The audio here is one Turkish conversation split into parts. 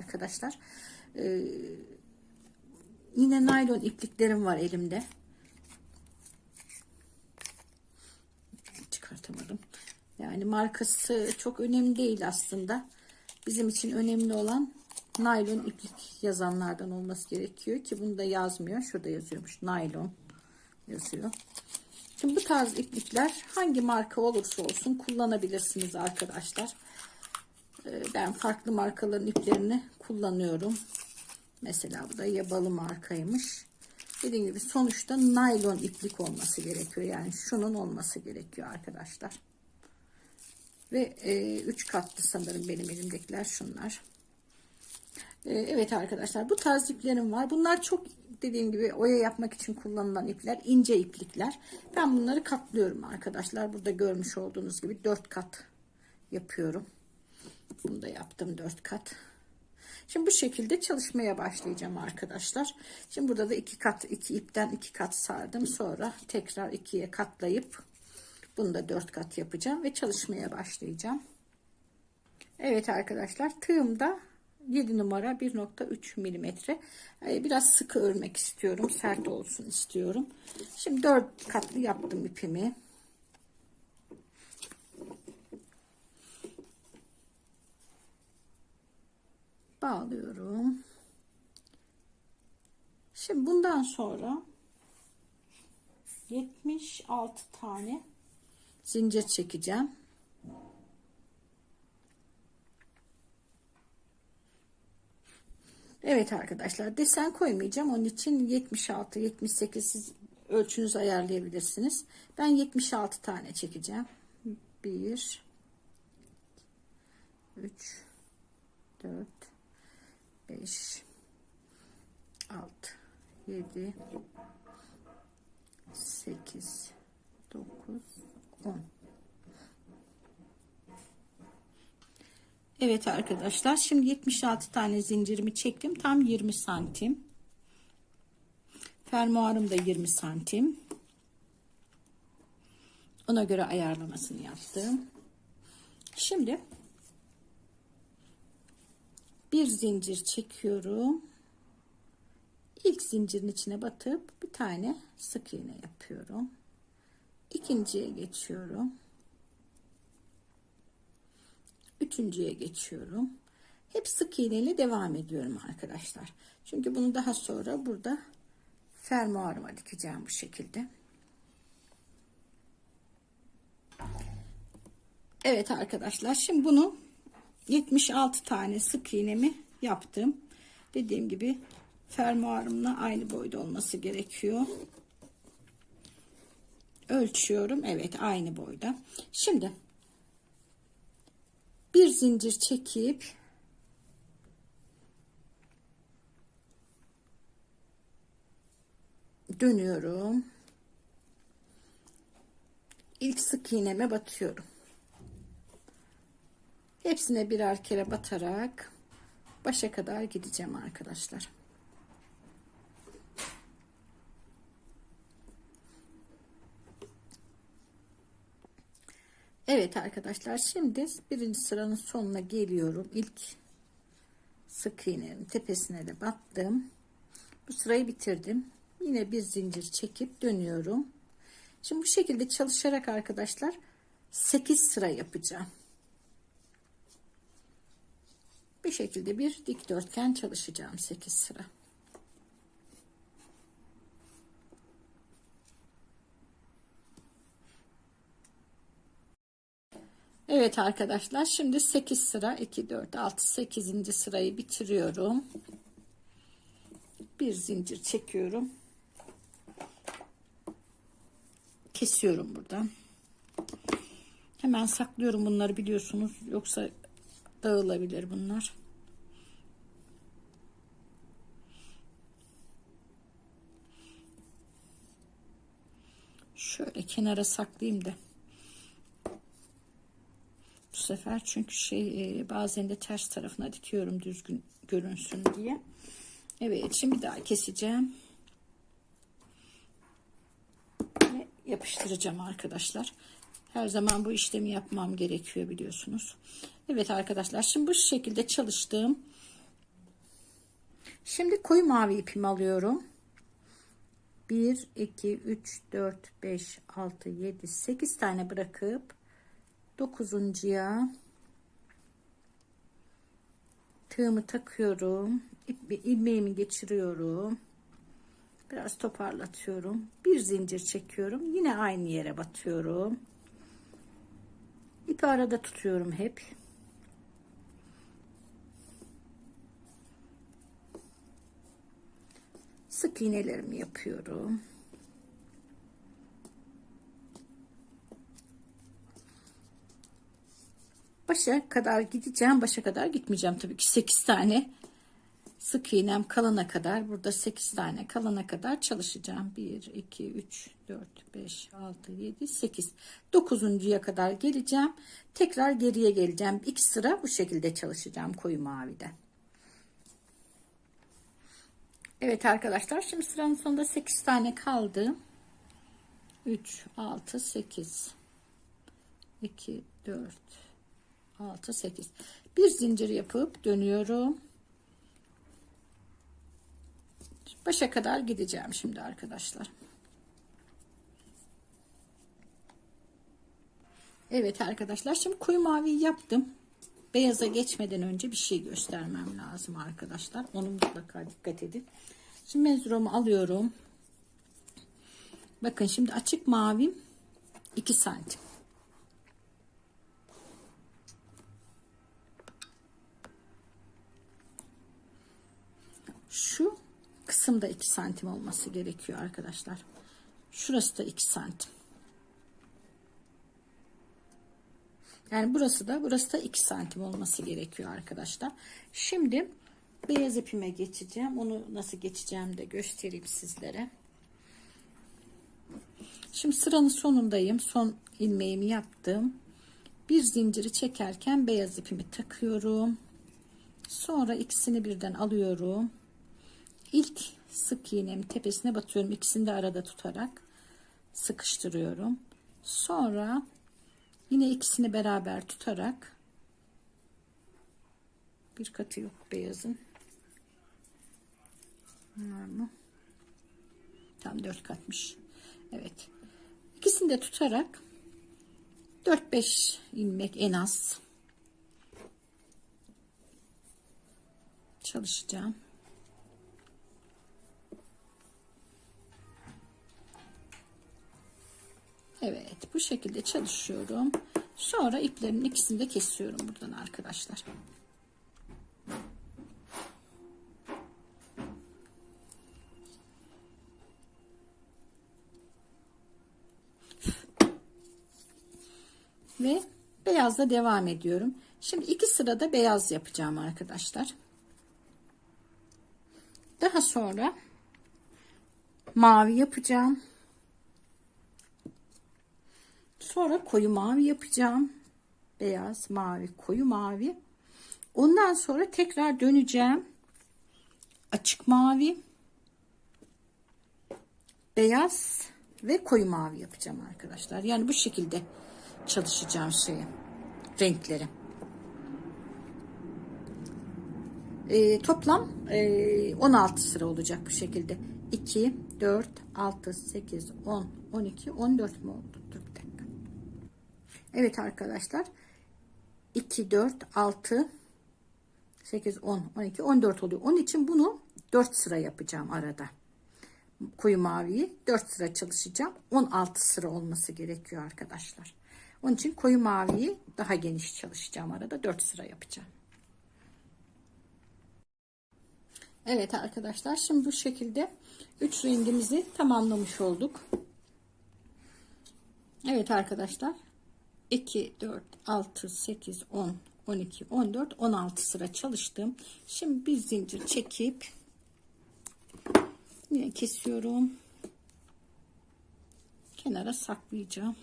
arkadaşlar. Ee, yine naylon ipliklerim var elimde. Çıkartamadım. Yani markası çok önemli değil aslında. Bizim için önemli olan naylon iplik yazanlardan olması gerekiyor ki bunu da yazmıyor. Şurada yazıyormuş naylon yazıyor. Şimdi bu tarz iplikler hangi marka olursa olsun kullanabilirsiniz arkadaşlar. Ben farklı markaların iplerini kullanıyorum. Mesela bu da yabalı markaymış. Dediğim gibi sonuçta naylon iplik olması gerekiyor. Yani şunun olması gerekiyor arkadaşlar. Ve 3 katlı sanırım benim elimdekiler şunlar. E, evet arkadaşlar bu tarz iplerim var. Bunlar çok dediğim gibi oya yapmak için kullanılan ipler. ince iplikler. Ben bunları katlıyorum arkadaşlar. Burada görmüş olduğunuz gibi 4 kat yapıyorum. Bunu da yaptım 4 kat. Şimdi bu şekilde çalışmaya başlayacağım arkadaşlar. Şimdi burada da iki kat iki ipten iki kat sardım. Sonra tekrar ikiye katlayıp bunu da dört kat yapacağım ve çalışmaya başlayacağım. Evet arkadaşlar tığımda 7 numara 1.3 milimetre. Ee, Biraz sıkı örmek istiyorum. Sert olsun istiyorum. Şimdi 4 katlı yaptım ipimi. Bağlıyorum. Şimdi bundan sonra 76 tane zincir çekeceğim. Evet arkadaşlar desen koymayacağım. Onun için 76 78 siz ölçünüzü ayarlayabilirsiniz. Ben 76 tane çekeceğim. 1 3 4 5 6 7 8 9 10 Evet arkadaşlar şimdi 76 tane zincirimi çektim. Tam 20 santim. Fermuarım da 20 santim. Ona göre ayarlamasını yaptım. Şimdi bir zincir çekiyorum. İlk zincirin içine batıp bir tane sık iğne yapıyorum. İkinciye geçiyorum. Üçüncüye geçiyorum. Hep sık iğneyle devam ediyorum arkadaşlar. Çünkü bunu daha sonra burada fermuarıma dikeceğim bu şekilde. Evet arkadaşlar şimdi bunu 76 tane sık iğnemi yaptım. Dediğim gibi fermuarımla aynı boyda olması gerekiyor. Ölçüyorum. Evet aynı boyda. Şimdi bir zincir çekip dönüyorum. İlk sık iğneme batıyorum hepsine birer kere batarak başa kadar gideceğim arkadaşlar Evet arkadaşlar şimdi birinci sıranın sonuna geliyorum. İlk sık iğnenin tepesine de battım. Bu sırayı bitirdim. Yine bir zincir çekip dönüyorum. Şimdi bu şekilde çalışarak arkadaşlar 8 sıra yapacağım. Bir şekilde bir dikdörtgen çalışacağım 8 sıra. Evet arkadaşlar şimdi 8 sıra 2 4 6 8. sırayı bitiriyorum. Bir zincir çekiyorum. Kesiyorum buradan. Hemen saklıyorum bunları biliyorsunuz yoksa dağılabilir bunlar. Kenara saklayayım da bu sefer çünkü şey e, bazen de ters tarafına dikiyorum düzgün görünsün diye. Evet şimdi daha keseceğim. Ve yapıştıracağım arkadaşlar. Her zaman bu işlemi yapmam gerekiyor biliyorsunuz. Evet arkadaşlar şimdi bu şekilde çalıştığım Şimdi koyu mavi ipimi alıyorum. 1, 2, 3, 4, 5, 6, 7, 8 tane bırakıp 9.ya tığımı takıyorum. İp, ilmeğimi geçiriyorum. Biraz toparlatıyorum. Bir zincir çekiyorum. Yine aynı yere batıyorum. İpi arada tutuyorum hep. Sık iğnelerimi yapıyorum. Başa kadar gideceğim. Başa kadar gitmeyeceğim tabii ki. 8 tane sık iğnem kalana kadar burada 8 tane kalana kadar çalışacağım. 1 2 3 4 5 6 7 8 9.ya kadar geleceğim. Tekrar geriye geleceğim. İki sıra bu şekilde çalışacağım koyu mavide Evet arkadaşlar şimdi sıranın sonunda 8 tane kaldı 3 6 8 2 4 6 8 bir zincir yapıp dönüyorum Başa kadar gideceğim şimdi arkadaşlar. Evet arkadaşlar şimdi koyu mavi yaptım. Beyaza geçmeden önce bir şey göstermem lazım arkadaşlar. Onu mutlaka dikkat edin. Şimdi menzuromu alıyorum. Bakın şimdi açık mavim 2 santim. Şu kısımda 2 santim olması gerekiyor arkadaşlar. Şurası da 2 santim. Yani burası da burası da 2 santim olması gerekiyor arkadaşlar. Şimdi beyaz ipime geçeceğim. Onu nasıl geçeceğim de göstereyim sizlere. Şimdi sıranın sonundayım. Son ilmeğimi yaptım. Bir zinciri çekerken beyaz ipimi takıyorum. Sonra ikisini birden alıyorum. İlk sık iğnemin tepesine batıyorum. İkisini de arada tutarak sıkıştırıyorum. Sonra yine ikisini beraber tutarak bir katı yok beyazın. Var mı? Tam dört katmış. Evet. İkisini de tutarak 4-5 ilmek en az çalışacağım. Evet bu şekilde çalışıyorum. Sonra iplerimin ikisini de kesiyorum buradan arkadaşlar. Ve beyazla devam ediyorum. Şimdi iki sırada beyaz yapacağım arkadaşlar. Daha sonra mavi yapacağım. Sonra koyu mavi yapacağım. Beyaz, mavi, koyu mavi. Ondan sonra tekrar döneceğim. Açık mavi, beyaz ve koyu mavi yapacağım arkadaşlar. Yani bu şekilde çalışacağım şeyi, renkleri. Ee, toplam e, 16 sıra olacak bu şekilde. 2, 4, 6, 8, 10, 12, 14 mu oldu? Evet arkadaşlar. 2, 4, 6, 8, 10, 12, 14 oluyor. Onun için bunu 4 sıra yapacağım arada. Koyu maviyi 4 sıra çalışacağım. 16 sıra olması gerekiyor arkadaşlar. Onun için koyu maviyi daha geniş çalışacağım arada. 4 sıra yapacağım. Evet arkadaşlar şimdi bu şekilde 3 rengimizi tamamlamış olduk. Evet arkadaşlar 2 4 6 8 10 12 14 16 sıra çalıştım. Şimdi bir zincir çekip kesiyorum. Kenara saklayacağım.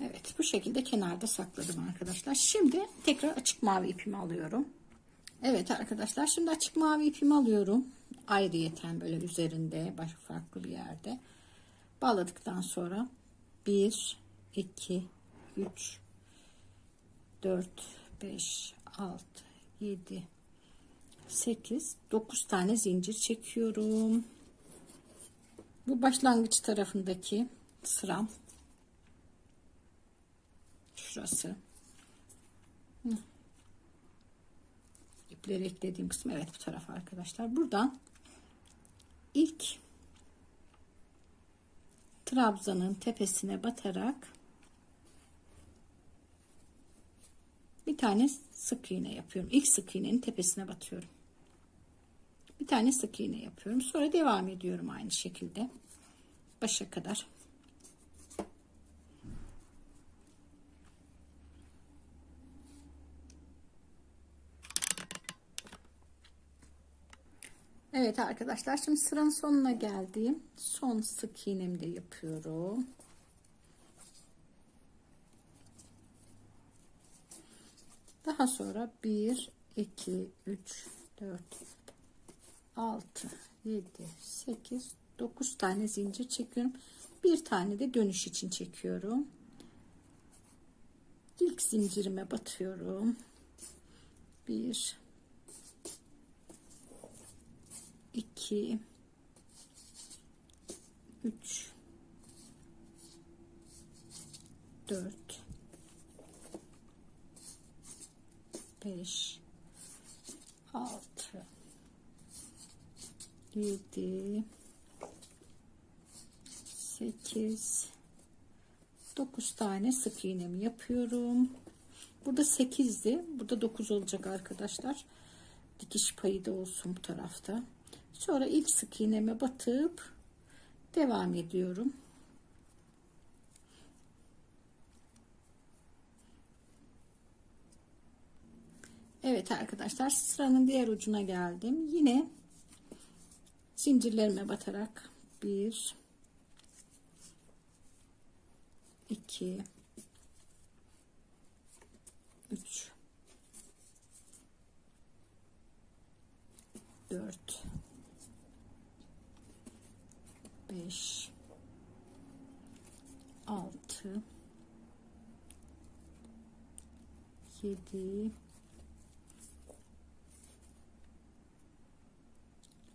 Evet bu şekilde kenarda sakladım arkadaşlar. Şimdi tekrar açık mavi ipimi alıyorum. Evet arkadaşlar şimdi açık mavi ipimi alıyorum. Ayrıyeten böyle üzerinde baş farklı bir yerde. Bağladıktan sonra 1 2 3 4 5 6 7 8 9 tane zincir çekiyorum. Bu başlangıç tarafındaki sıram şurası. Hı. İpleri eklediğim kısım evet bu taraf arkadaşlar. Buradan ilk trabzanın tepesine batarak bir tane sık iğne yapıyorum. İlk sık iğnenin tepesine batıyorum. Bir tane sık iğne yapıyorum. Sonra devam ediyorum aynı şekilde. Başa kadar. Evet arkadaşlar şimdi sıranın sonuna geldim. Son sık iğnemi de yapıyorum. Daha sonra 1 2 3 4 6 7 8 9 tane zincir çekiyorum. Bir tane de dönüş için çekiyorum. İlk zincirime batıyorum. 1 2 3 4 5 6 7 8 9 tane sık iğnemi yapıyorum. Burada 8'di. Burada 9 olacak arkadaşlar. Dikiş payı da olsun bu tarafta. Sonra ilk sık iğneme batıp devam ediyorum. Evet arkadaşlar sıranın diğer ucuna geldim. Yine zincirlerime batarak 1 2 3 4 5 6 7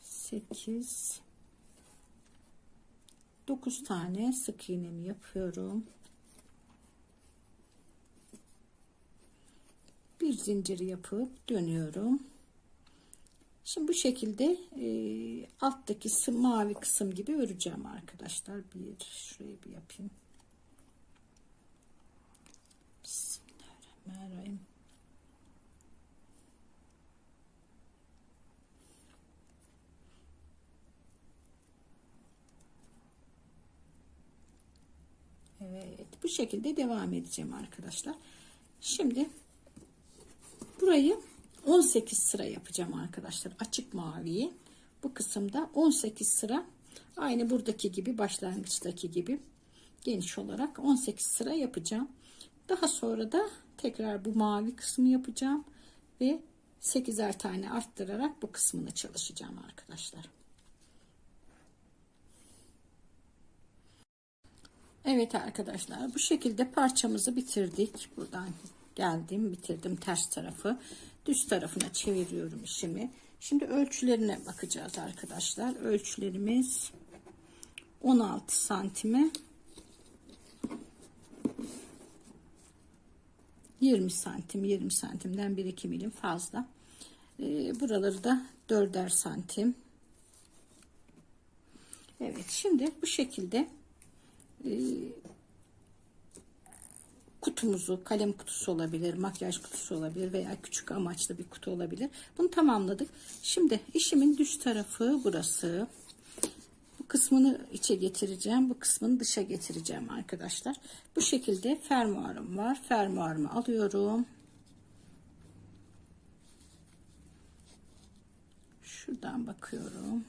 8 9 tane sık iğnemi yapıyorum. Bir zincir yapıp dönüyorum. Şimdi bu şekilde e, alttaki mavi kısım gibi öreceğim arkadaşlar. Bir şurayı bir yapayım. Bismillahirrahmanirrahim. Evet bu şekilde devam edeceğim arkadaşlar. Şimdi burayı 18 sıra yapacağım arkadaşlar. Açık maviyi bu kısımda 18 sıra aynı buradaki gibi başlangıçtaki gibi geniş olarak 18 sıra yapacağım. Daha sonra da tekrar bu mavi kısmı yapacağım ve 8'er tane arttırarak bu kısmını çalışacağım arkadaşlar. Evet arkadaşlar bu şekilde parçamızı bitirdik. Buradan geldim bitirdim ters tarafı. Düz tarafına çeviriyorum işimi. Şimdi ölçülerine bakacağız arkadaşlar. Ölçülerimiz 16 santime 20 santim 20 santimden 1-2 milim fazla. Ee, buraları da 4'er santim. Evet şimdi bu şekilde e, kutumuzu kalem kutusu olabilir makyaj kutusu olabilir veya küçük amaçlı bir kutu olabilir. Bunu tamamladık. Şimdi işimin düz tarafı burası. Bu kısmını içe getireceğim bu kısmını dışa getireceğim arkadaşlar. Bu şekilde fermuarım var. Fermuarımı alıyorum. Şuradan bakıyorum.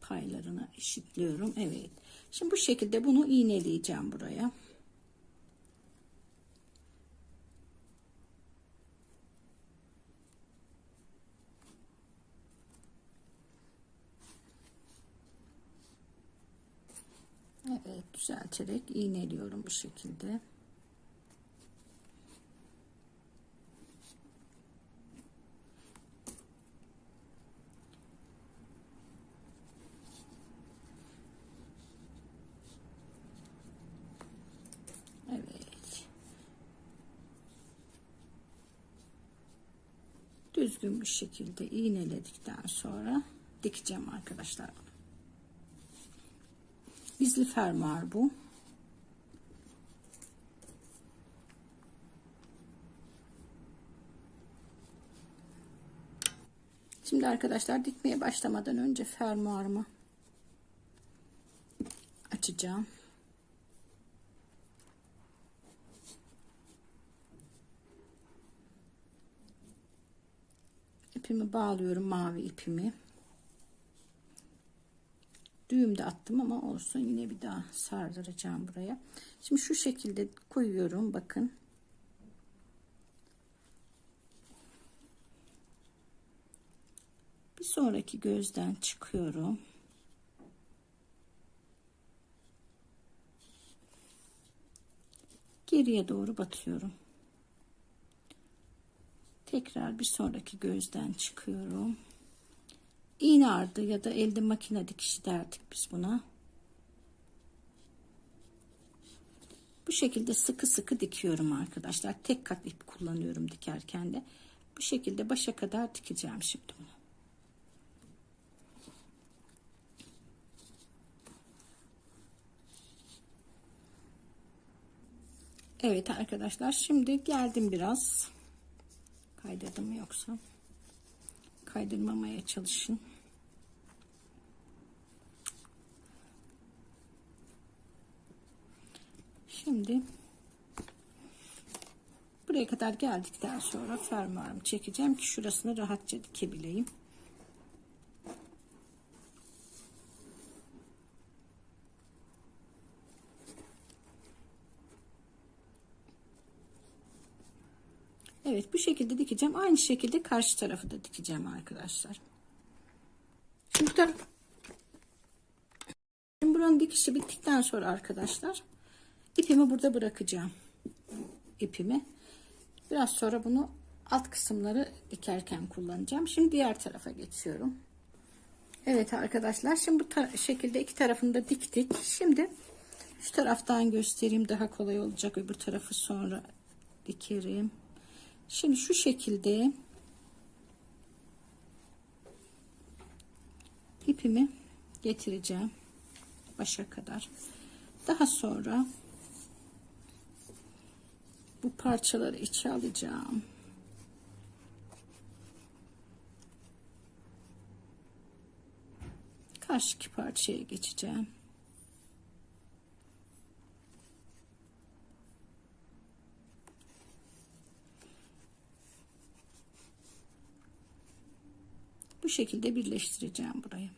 Paylarını eşitliyorum. Evet Şimdi bu şekilde bunu iğneleyeceğim buraya. Evet düzelterek iğneliyorum bu şekilde. Düzgün bir şekilde iğneledikten sonra dikeceğim arkadaşlar. Bizli fermuar bu. Şimdi arkadaşlar dikmeye başlamadan önce fermuarımı açacağım. İpimi bağlıyorum mavi ipimi. Düğüm de attım ama olsun yine bir daha sardıracağım buraya. Şimdi şu şekilde koyuyorum bakın. Bir sonraki gözden çıkıyorum. Geriye doğru batıyorum. Tekrar bir sonraki gözden çıkıyorum. İğne ardı ya da elde makine dikişi derdik biz buna. Bu şekilde sıkı sıkı dikiyorum arkadaşlar. Tek kat ip kullanıyorum dikerken de. Bu şekilde başa kadar dikeceğim şimdi bunu. Evet arkadaşlar şimdi geldim biraz. Kaydırdım yoksa? Kaydırmamaya çalışın. Şimdi buraya kadar geldikten sonra fermuarımı çekeceğim ki şurasını rahatça dikebileyim. Evet bu şekilde dikeceğim. Aynı şekilde karşı tarafı da dikeceğim arkadaşlar. Şimdi Şimdi buranın dikişi bittikten sonra arkadaşlar ipimi burada bırakacağım. İpimi. Biraz sonra bunu alt kısımları dikerken kullanacağım. Şimdi diğer tarafa geçiyorum. Evet arkadaşlar şimdi bu şekilde iki tarafını da diktik. Şimdi şu taraftan göstereyim daha kolay olacak. Öbür tarafı sonra dikerim. Şimdi şu şekilde ipimi getireceğim başa kadar. Daha sonra bu parçaları içe alacağım. Karşıki parçaya geçeceğim. Bu şekilde birleştireceğim burayı.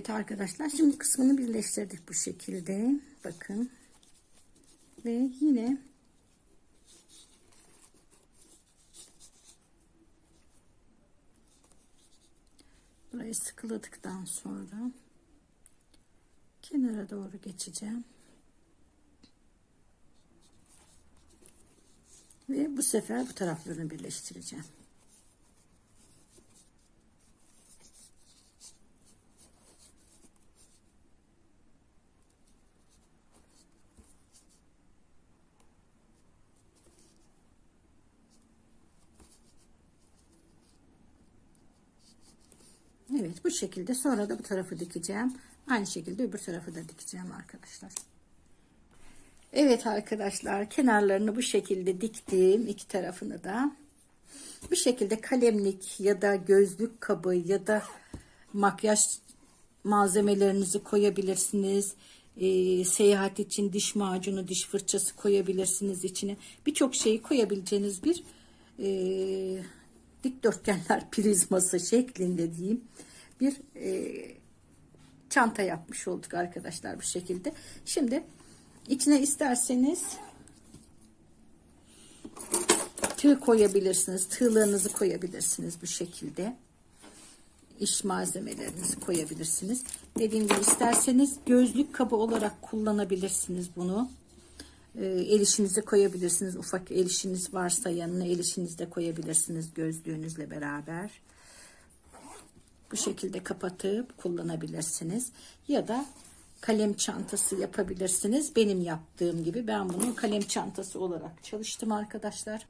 Evet arkadaşlar şimdi kısmını birleştirdik bu şekilde. Bakın. Ve yine burayı sıkıladıktan sonra kenara doğru geçeceğim. Ve bu sefer bu taraflarını birleştireceğim. Evet bu şekilde sonra da bu tarafı dikeceğim. Aynı şekilde öbür tarafı da dikeceğim arkadaşlar. Evet arkadaşlar kenarlarını bu şekilde diktim iki tarafını da. Bu şekilde kalemlik ya da gözlük kabı ya da makyaj malzemelerinizi koyabilirsiniz. Ee, seyahat için diş macunu, diş fırçası koyabilirsiniz içine. Birçok şeyi koyabileceğiniz bir e, dikdörtgenler prizması şeklinde diyeyim bir e, çanta yapmış olduk arkadaşlar bu şekilde. Şimdi içine isterseniz tığ koyabilirsiniz. Tığlarınızı koyabilirsiniz bu şekilde. İş malzemelerinizi koyabilirsiniz. Dediğim gibi isterseniz gözlük kabı olarak kullanabilirsiniz bunu. Ee, el işinize koyabilirsiniz. Ufak el işiniz varsa yanına el işinizi de koyabilirsiniz gözlüğünüzle beraber. Bu şekilde kapatıp kullanabilirsiniz. Ya da kalem çantası yapabilirsiniz. Benim yaptığım gibi ben bunu kalem çantası olarak çalıştım arkadaşlar.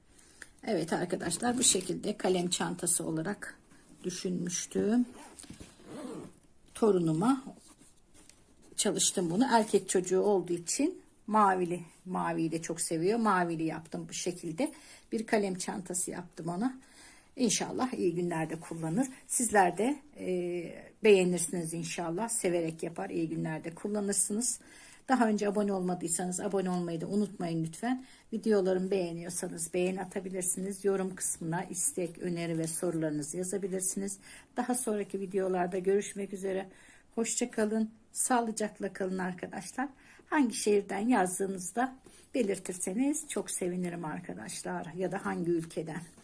Evet arkadaşlar bu şekilde kalem çantası olarak düşünmüştüm. Torunuma çalıştım bunu. Erkek çocuğu olduğu için mavili, maviyi de çok seviyor. Mavili yaptım bu şekilde. Bir kalem çantası yaptım ona. İnşallah iyi günlerde kullanır. Sizler de e, beğenirsiniz inşallah. Severek yapar, iyi günlerde kullanırsınız. Daha önce abone olmadıysanız abone olmayı da unutmayın lütfen. Videolarımı beğeniyorsanız beğen atabilirsiniz. Yorum kısmına istek, öneri ve sorularınızı yazabilirsiniz. Daha sonraki videolarda görüşmek üzere. Hoşçakalın. Sağlıcakla kalın arkadaşlar. Hangi şehirden yazdığınızda belirtirseniz çok sevinirim arkadaşlar. Ya da hangi ülkeden.